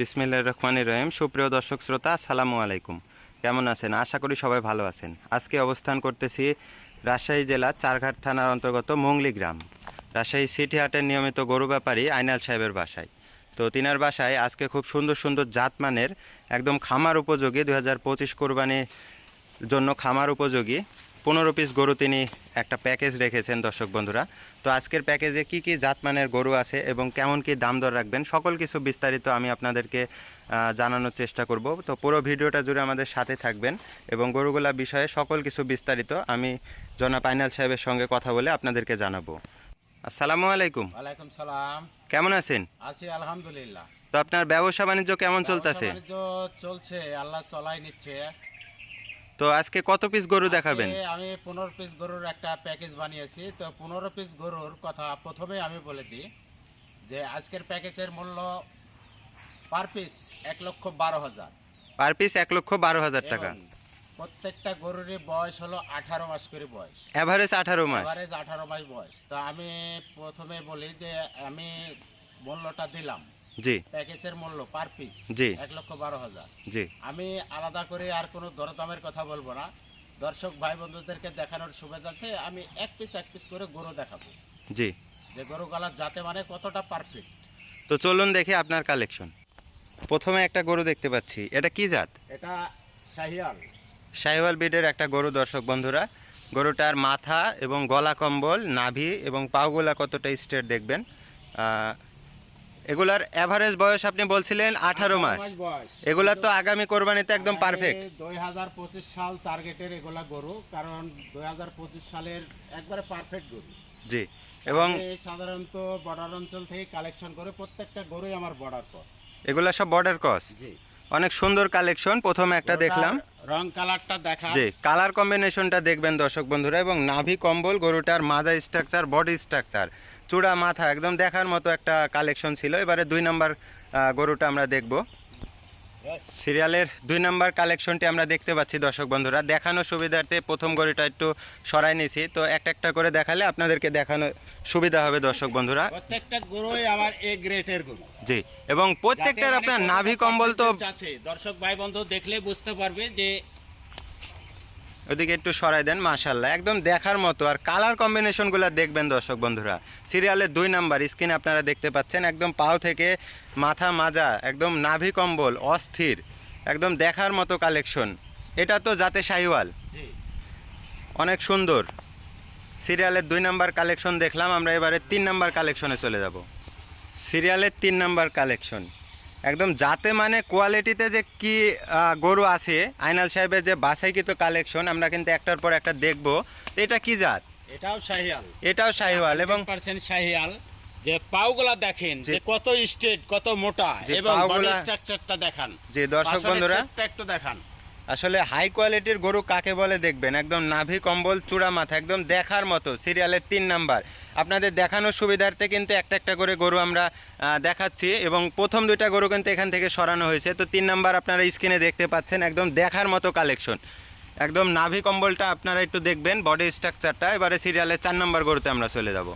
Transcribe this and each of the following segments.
বিসমিল্লাহ রহমান রহিম। সুপ্রিয় দর্শক শ্রোতা, আসসালামু আলাইকুম। কেমন আছেন? আশা করি সবাই ভালো আছেন। আজকে অবস্থান করতেছি রাজশাহী জেলা চারঘাট থানার অন্তর্গত মোংলি গ্রাম। রাজশাহী সিটি হাটের নিয়মিত গরু ব্যাপারী আইনাল সাহেবের বাসায়। তো তিনার বাসায় আজকে খুব সুন্দর সুন্দর জাতমানের একদম খামার উপযোগী দুই হাজার পঁচিশ কোরবানির জন্য খামার উপযোগী পনেরো পিস গরু তিনি একটা প্যাকেজ রেখেছেন দর্শক বন্ধুরা। তো আজকের প্যাকেজে কি কি জাতমানের গরু আছে এবং কেমন কি দাম দর রাখবেন সকল কিছু বিস্তারিত আমি আপনাদেরকে জানানোর চেষ্টা করব। তো পুরো ভিডিওটা জুড়ে আমাদের সাথে থাকবেন এবং গরুগুলা বিষয়ে সকল কিছু বিস্তারিত আমি জনাব আইনাল সাহেবের সঙ্গে কথা বলে আপনাদেরকে জানাব। আসসালামু আলাইকুম। ওয়ালাইকুম সালাম। কেমন আছেন? আছি আলহামদুলিল্লাহ। তো আপনার ব্যবসা বাণিজ্য কেমন চলতেছে? চলছে আল্লাহ চলাই নিচ্ছে। তো আজকে কত পিস গরু দেখাবেন? আমি পনেরো পিস গরুর একটা প্যাকেজ বানিয়েছি। তো পনেরো পিস গরুর কথা প্রথমে আমি বলে দিই যে আজকের প্যাকেজের মূল্য পার পিস এক লক্ষ বারো হাজার। পার পিস এক লক্ষ বারো হাজার টাকা। প্রত্যেকটা গরুরই বয়স হলো আঠারো মাস করে বয়স। অ্যাভারেজ আঠারো মাস। এভারেজ আঠারো মাস বয়স। তো আমি প্রথমে বলি যে আমি মূল্যটা দিলাম। জি। প্যাকেজের মূল্য পার পিস জি। এক লক্ষ বারো হাজার। জি। আমি আলাদা করে আর কোনো দরদামের কথা বলব না। দর্শক ভাই বন্ধুদেরকে দেখানোর সুবিধার্থে আমি এক পিস এক পিস করে গরু দেখাবো। জি। যে গরুগুলার যাতে মানে কতটা পারফেক্ট তো চলুন দেখি আপনার কালেকশন প্রথমে একটা গরু দেখতে পাচ্ছি। এটা কি জাত? এটা শাহিয়াল। শাহিওয়াল বিডের একটা গরু দর্শক বন্ধুরা। গরুটার মাথা এবং গলা কম্বল নাভি এবং পাগুলা কতটা স্ট্রেট দেখবেন। এগুলার অ্যাভারেজ বয়স আপনি বলছিলেন আঠারো মাস। এগুলা তো আগামী কোরবানিতে একদম পারফেক্ট দুই হাজার পঁচিশ সাল টার্গেটের এগুলা গরু কারণ দুই হাজার পঁচিশ সালের একবারে পারফেক্ট গরু। জি এবং সাধারণত বর্ডার অঞ্চল থেকে কালেকশন করে প্রত্যেকটা গরুই আমার বর্ডার ক্রস এগুলা সব বর্ডার ক্রস জি। অনেক সুন্দর কালেকশন প্রথমে একটা দেখলাম। রং কালারটা দেখা। জি কালার কম্বিনেশনটা দেখবেন দর্শক বন্ধুরা এবং নাভি কম্বল গরুটার মাদা স্ট্রাকচার বডি স্ট্রাকচার চূড়া মাথা একদম দেখার মতো একটা কালেকশন ছিল। এবারে দুই নাম্বার গরুটা আমরা দেখব। সিরিয়ালের দুই নাম্বার কালেকশনটি আমরা দেখতে পাচ্ছি দর্শক বন্ধুরা। দেখানোর সুবিধার্থে প্রথম গরুটা একটু সরাই নিয়েছি তো একটা একটা করে দেখালে আপনাদেরকে দেখানো সুবিধা হবে দর্শক বন্ধুরা। প্রত্যেকটা গরুই আমার এ গ্রেটের গরু। জি এবং প্রত্যেকটার আপনার মানে নাভি কম্বল তো আছে। দর্শক ভাই বন্ধু দেখলে বুঝতে পারবে যে ওদিকে একটু সরাই দেন মাশাল্লাহ একদম দেখার মতো। আর কালার কম্বিনেশনগুলো দেখবেন দর্শক বন্ধুরা। সিরিয়ালের দুই নাম্বার স্ক্রিন আপনারা দেখতে পাচ্ছেন একদম পাও থেকে মাথা মাজা একদম নাভি কম্বল অস্থির একদম দেখার মতো কালেকশন এটা তো যাতে শাহিওয়াল। অনেক সুন্দর। সিরিয়ালের দুই নাম্বার কালেকশন দেখলাম আমরা এবারে তিন নাম্বার কালেকশনে চলে যাব। সিরিয়ালের তিন নাম্বার কালেকশন একদম যাতে মানে কোয়ালিটিতে যে কি গরু আছে আইনাল সাহেবের যে বাসাইকৃত কালেকশন আমরা কিন্তু একটার পর একটা দেখব। তো এটা কি জাত? এটাও শাহিয়াল। এটাও শাহিওয়াল এবং পার্সেন্ট শাহিয়াল। যে পাউগুলা দেখেন যে- কত স্ট্রেট কত মোটা এবং বডি স্ট্রাকচারটা দেখান। যে দর্শক বন্ধুরা একটু দেখান। আসলে হাই কোয়ালিটির গরু কাকে বলে দেখবেন? একদম নাভি কম্বল চূড়া মাথা একদম দেখার মতো। সিরিয়ালের তিন নাম্বার। আপনাদের দেখানোর সুবিধার্থে কিন্তু একটা একটা করে গরু আমরা দেখাচ্ছি এবং প্রথম দুইটা গরু কিন্তু এখান থেকে সরানো হয়েছে। তো তিন নাম্বার আপনারা স্ক্রিনে দেখতে পাচ্ছেন একদম দেখার মতো কালেকশন একদম নাভি কম্বলটা আপনারা একটু দেখবেন বডি স্ট্রাকচারটা এবারে সিরিয়ালের চার নম্বর গরুতে আমরা চলে যাব।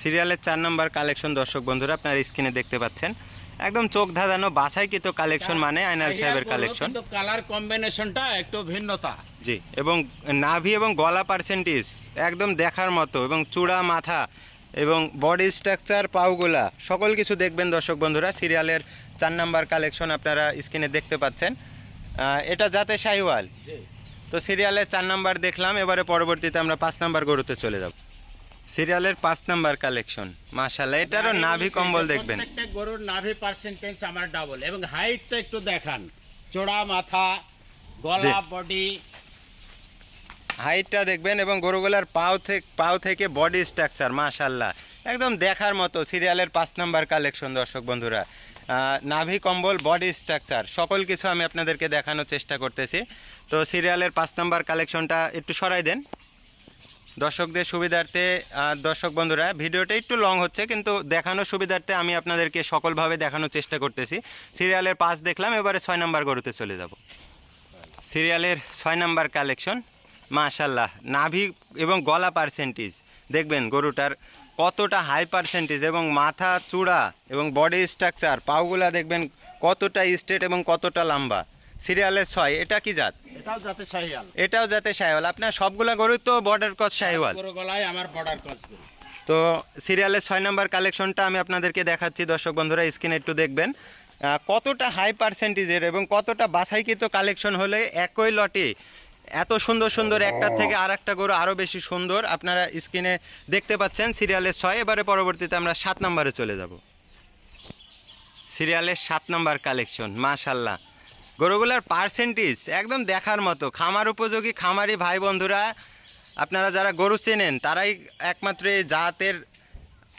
সিরিয়ালের চার নম্বর কালেকশন দর্শক বন্ধুরা, আপনারা স্ক্রিনে দেখতে পাচ্ছেন। একদম চোখ ধাঁধানো বাছাইকৃত কালেকশন মানে আইনাল সাহেবের কালেকশন কিন্তু কালার কম্বিনেশনটা একটু ভিন্নতা। জি এবং নাভি এবং গলা পার্সেন্টেজ একদম দেখার মতো এবং চূড়া মাথা এবং বডি স্ট্রাকচার পাউগুলা সকল কিছু দেখবেন দর্শক বন্ধুরা। সিরিয়ালের চার নাম্বার কালেকশন আপনারা স্ক্রিনে দেখতে পাচ্ছেন। এটা যাতে শাহিওয়াল। জি। তো সিরিয়ালের চার নাম্বার দেখলাম এবারে পরবর্তীতে আমরা পাঁচ নাম্বার গরুতে চলে যাব। সিরিয়ালের পাঁচ নাম্বার কালেকশন। মাশাল্লাহ এটারও নাভি কম্বল দেখবেন। প্রত্যেকটা গরুর নাভি পার্সেন্টেজ আমার ডাবল এবং হাইটটা একটু দেখান। চোড়া মাথা গলা বডি হাইটটা দেখবেন এবং গরুগুলার পাও থেকে পাও থেকে বডি স্ট্রাকচার মাশাল্লাহ একদম দেখার মতো সিরিয়ালের পাঁচ নাম্বার কালেকশন দর্শক বন্ধুরা। নাভি কম্বল বডি স্ট্রাকচার সকল কিছু আমি আপনাদেরকে দেখানোর চেষ্টা করতেছি। তো সিরিয়ালের পাঁচ নাম্বার কালেকশনটা একটু সরাই দেন। দর্শকদের সুবিধার্থে দর্শক বন্ধুরা, ভিডিওটা একটু লং হচ্ছে, কিন্তু দেখানোর সুবিধার্থে আমি আপনাদেরকে সকলভাবে দেখানোর চেষ্টা করতেছি। সিরিয়ালের পাঁচ দেখলাম, এবারে ছয় নাম্বার গরুতে চলে যাব। সিরিয়ালের ছয় নাম্বার কালেকশন মাশাল্লাহ নাভি এবং গলা পার্সেন্টেজ দেখবেন গরুটার কতটা হাই পার্সেন্টেজ এবং মাথা, চূড়া এবং বডি স্ট্রাকচার পাওগুলা দেখবেন কতটা স্ট্রেট এবং কতটা লম্বা। সিরিয়ালের ছয়, এটা কি জাত? এটাও যাতে শাহিয়াল এটাও যাতে সাইওয়াল আপনার সবগুলা গরু তো বর্ডার ক্রস সাইওয়াল গরু গলায় আমার বর্ডার ক্রস গরু। তো সিরিয়ালের ছয় নাম্বার কালেকশনটা আমি আপনাদেরকে দেখাচ্ছি। দর্শক বন্ধুরা স্ক্রিনে একটু দেখবেন। কতটা হাই পার্সেন্টেজের এবং কতটা বাছাইকৃত কালেকশন হলে একই লটে এত সুন্দর সুন্দর একটার থেকে আর একটা গরু আরও বেশি সুন্দর আপনারা স্ক্রিনে দেখতে পাচ্ছেন। সিরিয়ালের ছয় এবারে পরবর্তীতে আমরা সাত নম্বরে চলে যাব। সিরিয়ালের সাত নম্বর কালেকশন মাশাল্লাহ গরুগুলার পার্সেন্টেজ একদম দেখার মতো। খামার উপযোগী খামারি ভাই বন্ধুরা আপনারা যারা গরু চেনেন তারাই একমাত্র এই জাতের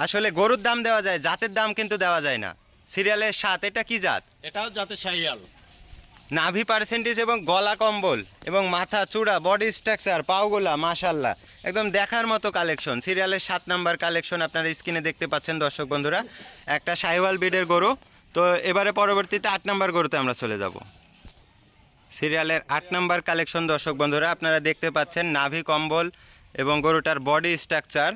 আসলে গরুর দাম দেওয়া যায় জাতের দাম কিন্তু দেওয়া যায় না। সিরিয়ালের সাত এটা কি জাত? এটাও যাতে শাহিয়াল। নাভি পার্সেন্টেজ এবং গলা কম্বল এবং মাথা চূড়া বডি স্ট্রাকচার পাওগুলা মাশাল্লাহ। একদম দেখার মতো কালেকশন সিরিয়ালের সাত নাম্বার কালেকশন আপনারা স্ক্রিনে দেখতে পাচ্ছেন দর্শক বন্ধুরা। একটা সাইওয়াল বিডের গরু। তো এবারে পরবর্তীতে আট নাম্বার গরুতে আমরা চলে যাব। সিরিয়ালের আট নাম্বার কালেকশন দর্শক বন্ধুরা, আপনারা দেখতে পাচ্ছেন নাভি কম্বল এবং গরুটার বডি স্ট্রাকচার।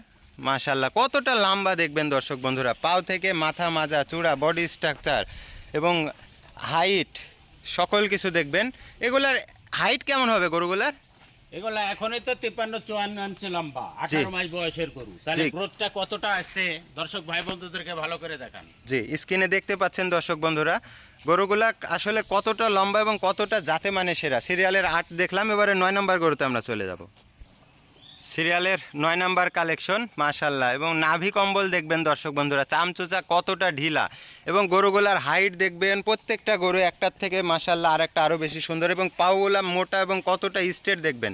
মাশাল্লাহ কতটা লম্বা দেখবেন দর্শক বন্ধুরা, পাও থেকে মাথা মাজা, চূড়া, বডি স্ট্রাকচার এবং হাইট, সকল কিছু দেখবেন। এগুলার হাইট কেমন হবে গরুগুলার? এগুলা এখনই তো তিপ্পান্ন চুয়ান্ন ইঞ্চি লম্বা। আঠারো মাস বয়সের গরু। তাহলে গ্রোথটা কতটা আছে দর্শক ভাই বন্ধুদেরকে ভালো করে দেখান। জি স্ক্রিনে দেখতে পাচ্ছেন দর্শক বন্ধুরা গরুগুলা আসলে কতটা লম্বা এবং কতটা জাতে মানে সেরা। সিরিয়ালের আট দেখলাম এবারে নয় নম্বর গরুতে আমরা চলে যাব। সিরিয়ালের নয় নাম্বার কালেকশন মাশাল্লাহ এবং নাভি কম্বল দেখবেন দর্শক বন্ধুরা চামচোচা কতটা ঢিলা। এবং গরুগুলার হাইট দেখবেন প্রত্যেকটা গরু একটার থেকে মাশাল্লাহ আর একটা আরও বেশি সুন্দর এবং পাউগুলা মোটা এবং কতটা স্টেট দেখবেন।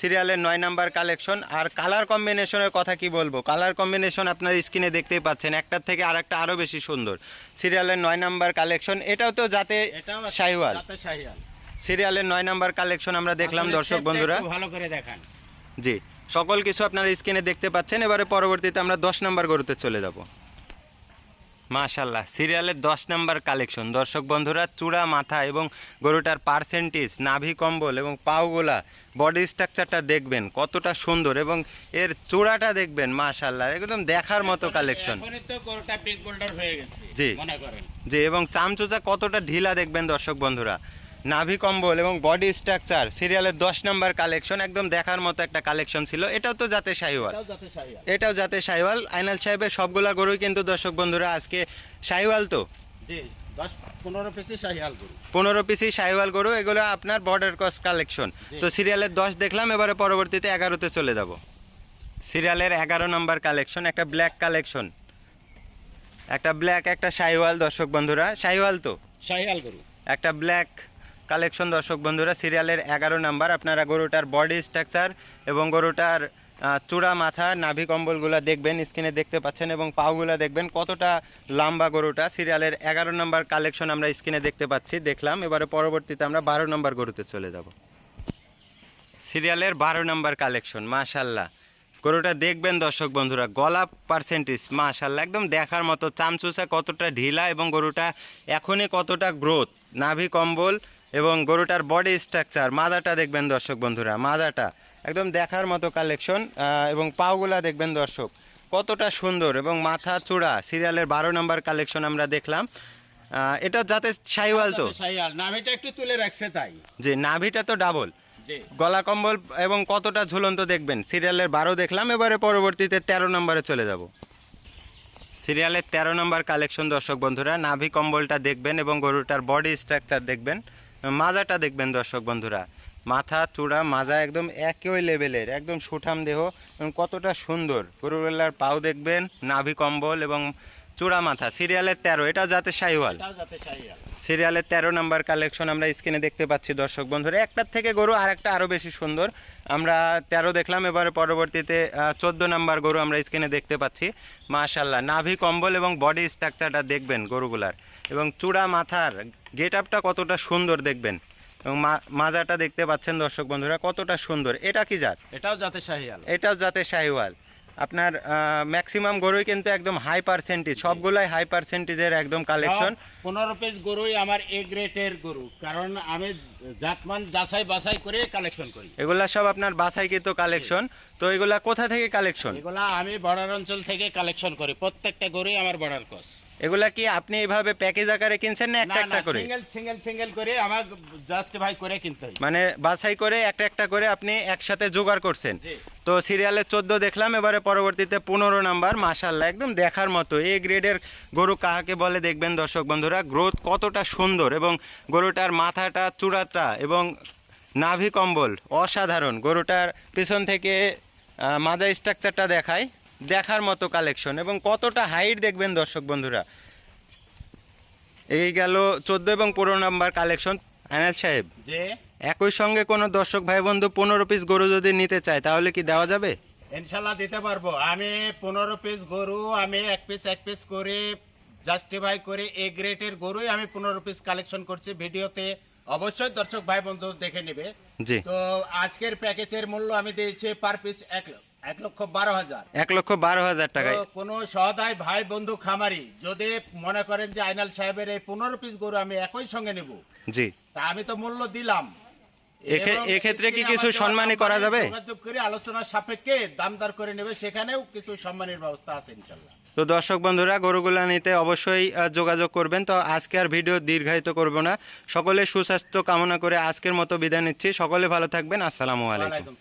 সিরিয়ালের নয় নাম্বার কালেকশন আর কালার কম্বিনেশনের কথা কি বলব? কালার কম্বিনেশন আপনার স্ক্রিনে দেখতেই পাচ্ছেন একটার থেকে আর একটা আরও বেশি সুন্দর। সিরিয়ালের নয় নাম্বার কালেকশন এটাও তো যাতে শাহিওয়াল। সিরিয়ালের নয় নাম্বার কালেকশন আমরা দেখলাম দর্শক বন্ধুরা। ভালো করে দেখান। জি। সকল কিছু আপনারা স্ক্রিনে দেখতে পাচ্ছেন। এবারে পরবর্তীতে আমরা দশ নম্বর গরুতে চলে যাব। মাশাল্লাহ সিরিয়ালের দশ নম্বর কালেকশন। দর্শক বন্ধুরা চূড়া মাথা এবং গরুটার পার্সেন্টেজ নাভি কম্বল এবং পাওগোলা বডি স্ট্রাকচারটা দেখবেন কতটা সুন্দর এবং এর চূড়াটা দেখবেন মাশাল্লাহ একদম দেখার মতো কালেকশন হয়ে জি। জি এবং চামচুচা কতটা ঢিলা দেখবেন দর্শক বন্ধুরা? নাভি কম্বল এবং বডি স্ট্রাকচার সিরিয়ালের দশ নম্বর কালেকশন একদম দেখার মতো একটা কালেকশন ছিল। এটাও তো যাতে শাহিওয়াল। এটাও শাহিয়াল শাহিওয়াল। আইনাল সাহেবের সবগুলা গরুই কিন্তু দর্শক বন্ধুরা আজকে শাহিওয়াল তো? পনেরো পিসি শাহিওয়াল গরু। এগুলো আপনার বর্ডার কস্ট কালেকশন তো সিরিয়ালের দশ দেখলাম এবারে পরবর্তীতে এগারোতে চলে যাব। সিরিয়ালের এগারো নম্বর কালেকশন একটা ব্ল্যাক কালেকশন একটা ব্ল্যাক একটা শাহিওয়াল দর্শক বন্ধুরা। শাহিওয়াল তো? শাহিয়াল গরু। একটা ব্ল্যাক কালেকশন দর্শক বন্ধুরা, সিরিয়ালের এগারো নাম্বার। আপনারা গরুটার বডি স্ট্রাকচার এবং গরুটার চূড়া মাথা, নাভি কম্বলগুলো দেখবেন স্ক্রিনে দেখতে পাচ্ছেন এবং পাওগুলো দেখবেন কতটা লম্বা গরুটা। সিরিয়ালের এগারো নম্বর কালেকশন আমরা স্ক্রিনে দেখতে পাচ্ছি, দেখলাম। এবারে পরবর্তীতে আমরা বারো নম্বর গরুতে চলে যাব। সিরিয়ালের বারো নম্বর কালেকশন মাশাল্লাহ গরুটা দেখবেন দর্শক বন্ধুরা, গলা পার্সেন্টেজ মাশাল্লাহ একদম দেখার মতো চামচুসা কতটা ঢিলা এবং গরুটা এখনই কতটা গ্রোথ নাভি কম্বল এবং গরুটার বডি স্ট্রাকচার মাদাটা দেখবেন দর্শক বন্ধুরা মাদাটা একদম দেখার মতো কালেকশন এবং পাওগুলা দেখবেন দর্শক কতটা সুন্দর এবং মাথা চূড়া সিরিয়ালের বারো নম্বর কালেকশন আমরা দেখলাম। এটা যাতে সাইওয়াল তো। নাভিটা একটু তুলে রাখছে তাই। যে নাভিটা তো ডাবল গলা কম্বল এবং কতটা ঝুলন্ত দেখবেন সিরিয়ালের বারো দেখলাম এবারে পরবর্তীতে তেরো নম্বরে চলে যাব। সিরিয়ালের তেরো নম্বর কালেকশন দর্শক বন্ধুরা নাভি কম্বলটা দেখবেন এবং গরুটার বডি স্ট্রাকচার দেখবেন। মাজাটা দেখবেন দর্শক বন্ধুরা। মাথা চূড়া মাজা একদম একই লেভেলের একদম সুঠাম দেহ এবং কতটা সুন্দর। গরুগুলার পাও দেখবেন নাভি কম্বল এবং চূড়া মাথা সিরিয়ালের তেরো এটা যাতে সাইওয়াল সিরিয়ালের তেরো নাম্বার কালেকশন আমরা স্ক্রিনে দেখতে পাচ্ছি দর্শক বন্ধুরা। একটার থেকে গরু আর একটা আরও বেশি সুন্দর। আমরা তেরো দেখলাম এবারে পরবর্তীতে চোদ্দ নাম্বার গরু আমরা স্ক্রিনে দেখতে পাচ্ছি। মাশাল্লাহ নাভি কম্বল এবং বডি স্ট্রাকচারটা দেখবেন গরুগুলার। এবং চূড়া মাথার গেট আপটা কতটা সুন্দর দেখবেন এবং মাজাটা দেখতে পাচ্ছেন দর্শক বন্ধুরা কতটা সুন্দর। এটা কি জাত? এটাও যাতে শাহিয়াল এটাও যাতে শাহিওয়াল। আপনার ম্যাক্সিমাম গরুই কিন্তু একদম হাই পার্সেন্টেজ সবগুলাই হাই পার্সেন্টেজের একদম কালেকশন পনেরো পিস গরুই আমার এ গ্রেটের গরু কারণ আমি জাতমান যাচাই বাছাই করে কালেকশন করি। এগুলা সব আপনার বাছাইকৃত কালেকশন তো এগুলা কোথা থেকে কালেকশন এগুলা আমি বর্ডার অঞ্চল থেকে কালেকশন করি প্রত্যেকটা গরুই আমার বর্ডার কস এগুলা কি আপনি এভাবে প্যাকেজ আকারে কিনছেন না একটা একটা করে? সিঙ্গেল সিঙ্গেল সিঙ্গেল করে আমার জাস্টিফাই করে কিনতে হয়। মানে বাছাই করে একটা একটা করে আপনি একসাথে জোগাড় করছেন। তো সিরিয়ালে চোদ্দ দেখলাম এবারে পরবর্তীতে পনেরো নাম্বার মাসাল্লাহ একদম দেখার মতো। এ গ্রেডের গরু কাহাকে বলে দেখবেন দর্শক বন্ধুরা? গ্রোথ কতটা সুন্দর এবং গরুটার মাথাটা চূড়াটা এবং নাভি কম্বল অসাধারণ। গরুটার পিছন থেকে মাজা স্ট্রাকচারটা দেখায়। দেখার মতো কালেকশন এবং কতটা হাইট দেখবেন দর্শক বন্ধুরা? এই গেল চোদ্দ এবং পনেরো নাম্বার কালেকশন আনাল সাহেব। যে একই সঙ্গে কোনো দর্শক ভাই বন্ধু পনেরো পিস গরু যদি নিতে চায় তাহলে কি দেওয়া যাবে? ইনশাল্লাহ দিতে পারব। আমি পনেরো পিস গরু আমি এক পিস এক পিস করে জাস্টিফাই করে এ গ্রেটের গরুই আমি পনেরো পিস কালেকশন করছি। ভিডিওতে অবশ্যই দর্শক ভাই বন্ধু দেখে নেবে। তো আজকের প্যাকেজের মূল্য আমি দিয়েছি পার পিস এক ল- এক লক্ষ বারো হাজার। এক লক্ষ বারো হাজার টাকায়। কোনো সহদায় ভাই বন্ধু খামারি যদি মনে করেন যে আইনাল সাহেবের এই পনেরো পিস গরু আমি একই সঙ্গে নেব জি। তা আমি তো মূল্য দিলাম। এক্ষেত্রে কি কিছু সম্মানী করা যাবে? যোগাযোগ করে আলোচনার সাপেক্ষে দামদার করে নেবে সেখানেও কিছু সম্মানের ব্যবস্থা আছে ইনশাল্লাহ তো দর্শক বন্ধুরা গরুগুলা নিতে অবশ্যই যোগাযোগ করবেন। তো আজকে আর ভিডিও দীর্ঘায়িত করব না। সকলে সুস্বাস্থ্য কামনা করে আজকের মতো বিদায় নিচ্ছি। সকলে ভালো থাকবেন। আসসালামু আলাইকুম।